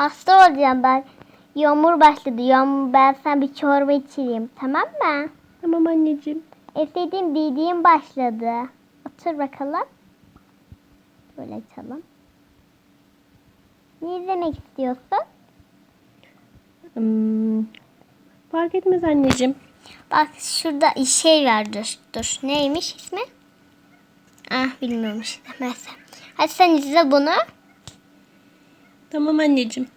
Hasta olacağım ben. Yağmur başladı. Yağmur ben sana bir çorba içireyim. Tamam mı? Tamam anneciğim. Istediğim dediğim başladı. Otur bakalım. Böyle açalım. Ne izlemek istiyorsun? Hmm, fark etmez anneciğim. Bak şurada şey var dur. Dur. Neymiş ismi? Ah bilmiyorum işte. Mesela. Hadi sen izle bunu. Tamam anneciğim.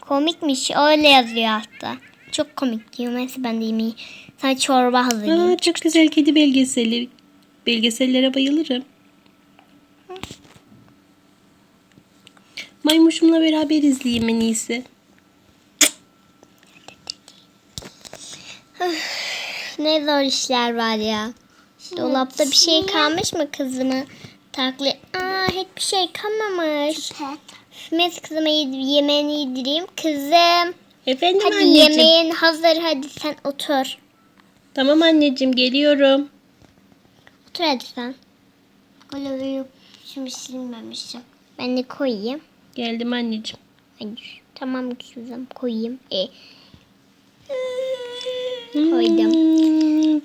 Komikmiş. Öyle yazıyor hatta. Çok komik diyor. Mesela ben de yemeği. Sana çorba hazırlayayım. Aa, çok güzel kedi belgeseli. Belgesellere bayılırım. Maymuşumla beraber izleyeyim en iyisi. Ne zor işler var ya. Dolapta bir şey kalmış mı kızımı? Takli. Aa hiçbir şey kalmamış. Mes kızıma yemeğini yedireyim. Kızım. Efendim Hadi anneciğim. yemeğin hazır. Hadi sen otur. Tamam anneciğim geliyorum. Otur hadi sen. Koloru şimdi silmemişim. Ben de koyayım. Geldim anneciğim. Hadi. Tamam kızım koyayım. E. Koydum. Hmm,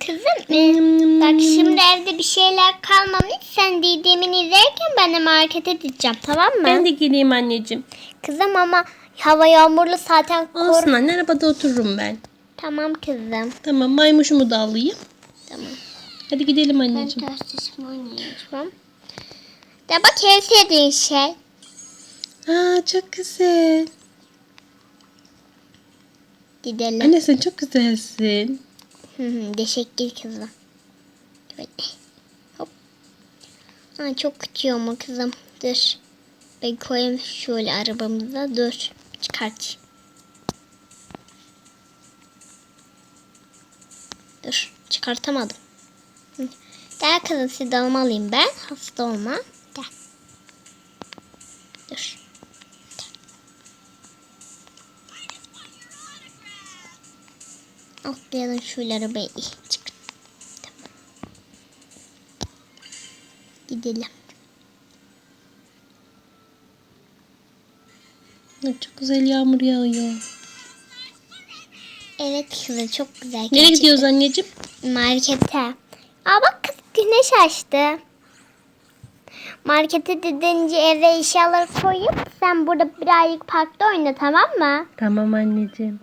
Kızım bak şimdi evde bir şeyler kalmamış. Sen dediğimin izlerken ben de markete gideceğim tamam mı? Ben de geleyim anneciğim. Kızım ama hava yağmurlu zaten kor. Olsun anne arabada otururum ben. Tamam kızım. Tamam maymuşumu da alayım. Tamam. Hadi gidelim anneciğim. taşlaşma oynayacağım. De bak en sevdiğin şey. Aa çok güzel. Gidelim. Anne sen çok güzelsin. Teşekkür kızım. Böyle. Hop. Aa, çok küçüğü ama kızım. Dur. Ben koyayım şöyle arabamıza. Dur. Çıkart. Dur. Çıkartamadım. Hı. Gel kızım dalma alayım ben. Hasta olma. Atlayalım şöyle arabayı. Çık. Tamam. Gidelim. Çok güzel yağmur yağıyor. Evet kızım çok güzel. Nereye gerçekten. gidiyoruz anneciğim? Markete. Aa bak kız güneş açtı. Markete gidince eve eşyaları koyup sen burada birazcık parkta oyna tamam mı? Tamam anneciğim.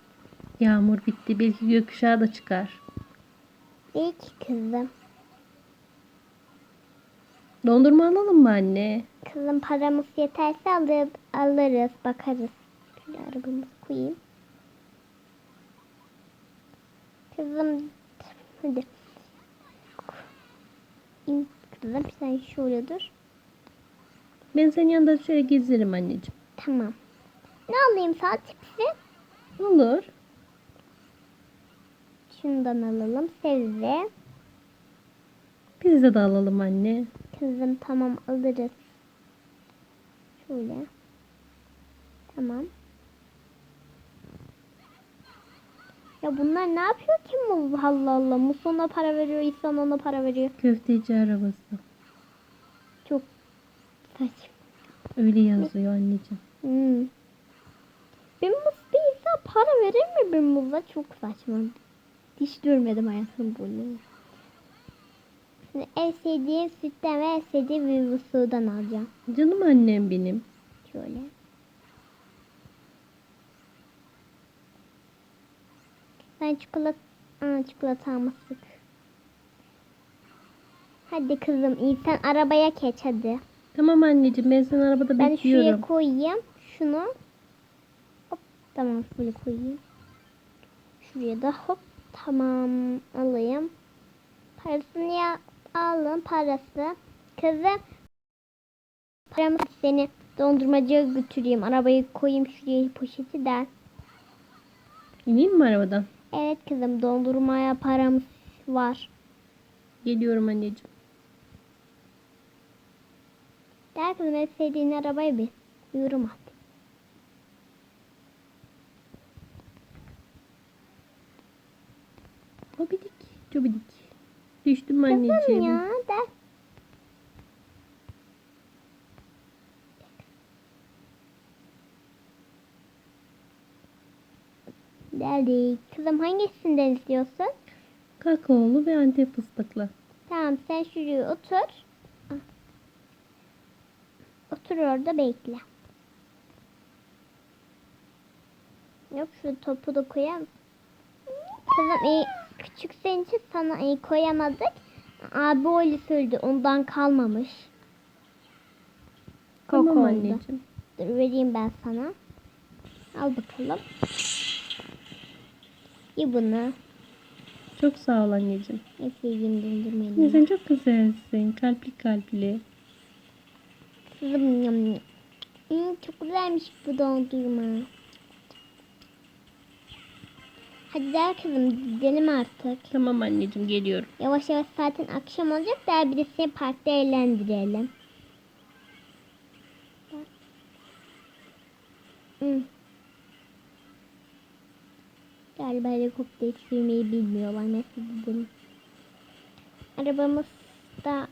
Yağmur bitti. Belki gökkuşağı da çıkar. İyi ki kızım. Dondurma alalım mı anne? Kızım paramız yeterse alır, alırız bakarız. Şöyle arabamızı koyayım. Kızım hadi. İn kızım sen şöyle dur. Ben senin yanında şöyle gezerim anneciğim. Tamam. Ne alayım sana tipsi? Olur. Şundan alalım. Sebze. Pizza da alalım anne. Kızım tamam alırız. Şöyle. Tamam. Ya bunlar ne yapıyor ki? Allah Allah. Muz ona para veriyor, İhsan ona para veriyor. Köfteci arabası. Çok saçma. Öyle yazıyor anneciğim. Hmm. Bir muz bir insan para verir mi bir muza? Çok saçma. Hiç görmedim hayatım boyunca. Şimdi en sevdiğim sütten ve en sevdiğim meyve suyudan alacağım. Canım annem benim. Şöyle. Ben çikolata, Aa, çikolatamı sık. Hadi kızım iyi sen arabaya geç hadi. Tamam anneciğim ben seni arabada Ben şuraya bekliyorum. koyayım. Şunu. Hop tamam şöyle koyayım. Şuraya da hop tamam alayım. Parasını ya alın parası. Kızım paramı seni dondurmacıya götüreyim. Arabayı koyayım şuraya poşeti der. İneyim mi arabadan? Evet kızım dondurmaya paramız var. Geliyorum anneciğim. Der kızım en sevdiğin arabaya bin. Buyurun hadi. Çobidik. Düştüm anneciğim. ya der. Geldik. Kızım hangisinden istiyorsun? Kakaolu ve antep fıstıklı. Tamam sen şuraya otur. Ah. Otur orada bekle. Yok şu topu da koyar mısın? Kızım iyi, küçük senin için sana iyi koyamadık. Abi öyle söyledi ondan kalmamış. Tamam Koko oldu. anneciğim. Dur vereyim ben sana. Al bakalım. İyi bunu. Çok sağ ol anneciğim. Anne, dondurmayı. Sen çok güzelsin. Kalpli kalpli. Hmm, çok güzelmiş bu dondurma. Hadi gel kızım gidelim artık. Tamam anneciğim geliyorum. Yavaş yavaş zaten akşam olacak da bir de seni parkta eğlendirelim. Hmm. Galiba helikopter sürmeyi bilmiyorlar. Nasıl gidelim? Arabamız da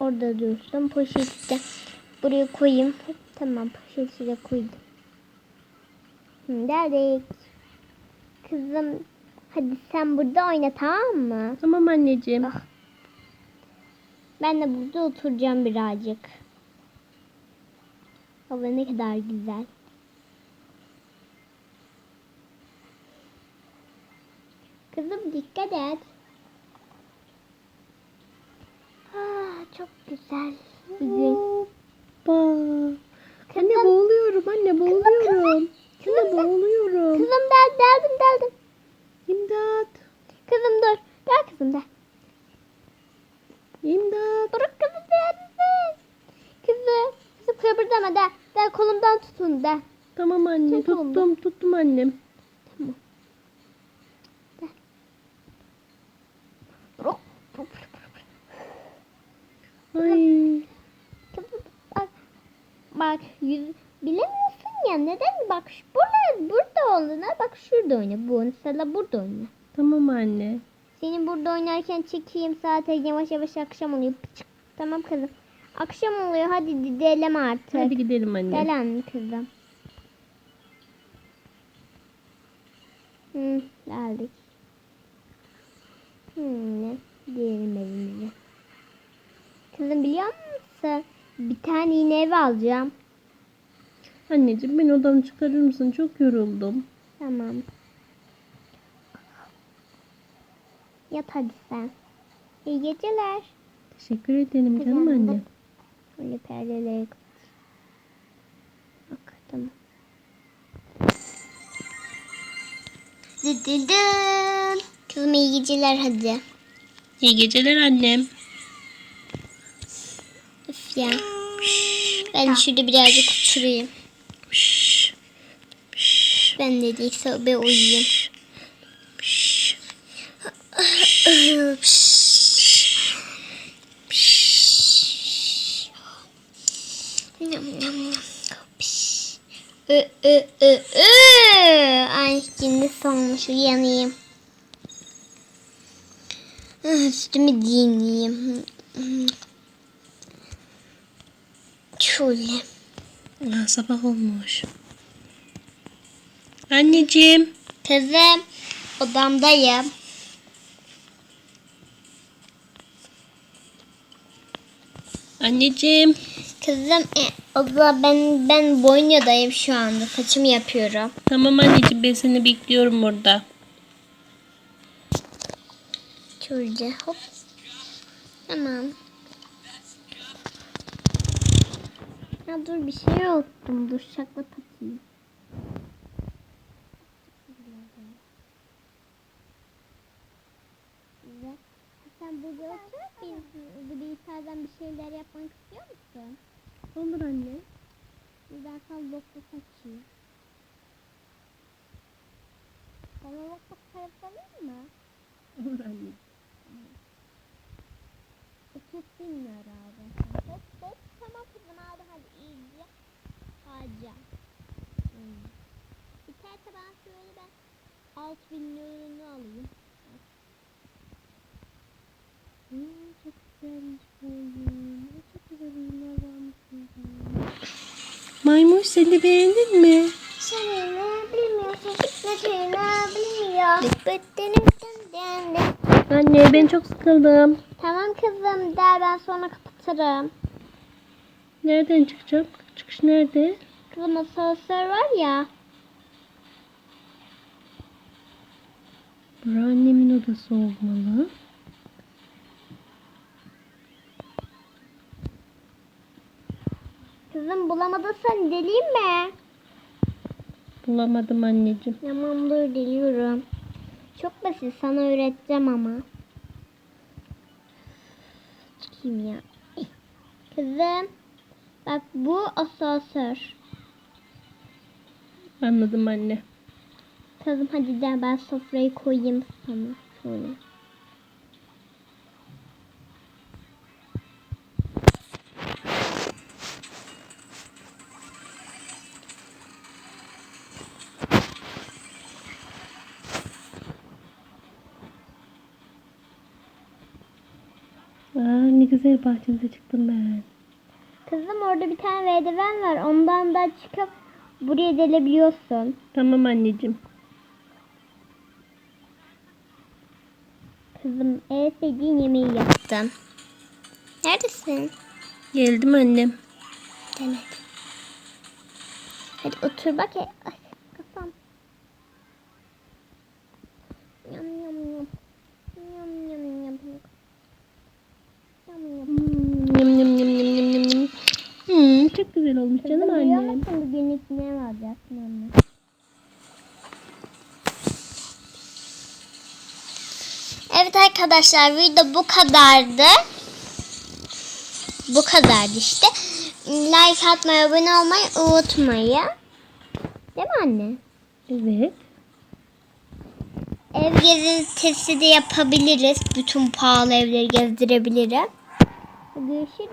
orada dursun. Poşeti de buraya koyayım. Tamam poşeti de koydum. Hı, geldik. Kızım hadi sen burada oyna tamam mı? Tamam anneciğim. Ah. Ben de burada oturacağım birazcık. Hava ne kadar güzel. Kızım dikkat et. Ah, çok güzel bir gün. Hoppa. Anne boğuluyorum anne boğuluyorum. Anne boğuluyorum. Kızım del, deldim deldim. İmdat. Kızım dur. Gel kızım gel. İmdat. Dur kızım deldim. Kızım. Kızım kıpırdama del. Del del. Tamam anne Tut tuttum tuttum annem. Tamam. Ay. Bak. Bak yüz bilemiyorsun ya neden bak burada burada olduğuna bak şurada oyna bu mesela burada oyna. Tamam anne. Senin burada oynarken çekeyim zaten yavaş yavaş akşam oluyor. Tamam kızım. Akşam oluyor hadi gidelim artık. Hadi gidelim anne. Gel anne kızım. Hı, geldik. Şimdi gidelim evimize. Kızım biliyor musun? Bir tane yine ev alacağım. Anneciğim beni odanı çıkarır mısın? Çok yoruldum. Tamam. Yat hadi sen. İyi geceler. Teşekkür ederim canım anne. Böyle perdeleri kapat. Bak tamam. Dıdıdın. Kızım iyi geceler hadi. İyi geceler annem. Üf ya. Ben şurada birazcık oturayım. Ben de değilse bir uyuyayım. Ö, ö, ö, ö. Ay şimdi sonmuş uyanayım. Ah, Üstümü giyineyim. Şöyle. Sabah olmuş. Anneciğim. Kızım odamdayım. Anneciğim. Kızım e, abla ben ben Bonya'dayım şu anda. Saçımı yapıyorum. Tamam anneciğim ben seni bekliyorum burada. Şöyle hop. Tamam. Ya dur bir şey unuttum. Dur şakla takayım. Güzel. Sen burada otur. Biz bu bilgisayardan bir şeyler yapmak istiyor musun? Olur anne. Lokma saçayım. Bana mı? Olur anne. Ötüp bilmiyor abi. Hop hop tamam kızım abi hadi iyice harca. Hmm. Bir tane tabağı şöyle ben alt bin liranı alayım. Hmm, çok güzelmiş bu oyun. Çok güzel oyunlar varmış. burada. Maymuş sen de beğendin mi? Anne ben çok sıkıldım. Tamam kızım der ben sonra kapatırım. Nereden çıkacağım? Çıkış nerede? Kızım asansör var ya. Bura annemin odası olmalı. Kızım bulamadıysan deleyim mi? Bulamadım anneciğim. Tamam dur deliyorum. Çok basit sana öğreteceğim ama. Çıkayım ya. Eh. Kızım bak bu asansör. Anladım anne. Kızım hadi gel ben sofrayı koyayım sana. Şöyle. Güzel bahçemize çıktım ben. Kızım orada bir tane merdiven var. Ondan da çıkıp buraya delebiliyorsun. Tamam anneciğim. Kızım en sevdiğin yemeği yaptım. Neredesin? Geldim annem. Hadi. Hadi otur bak. Ay güzel olmuş canım Kızım biliyor annem. musun bugünlük ne alacaksın anne? Evet arkadaşlar video bu kadardı. Bu kadardı işte. Like atmayı, abone olmayı unutmayın. Değil mi anne? Evet. Ev gezintisi de yapabiliriz. Bütün pahalı evleri gezdirebilirim. Görüşürüz.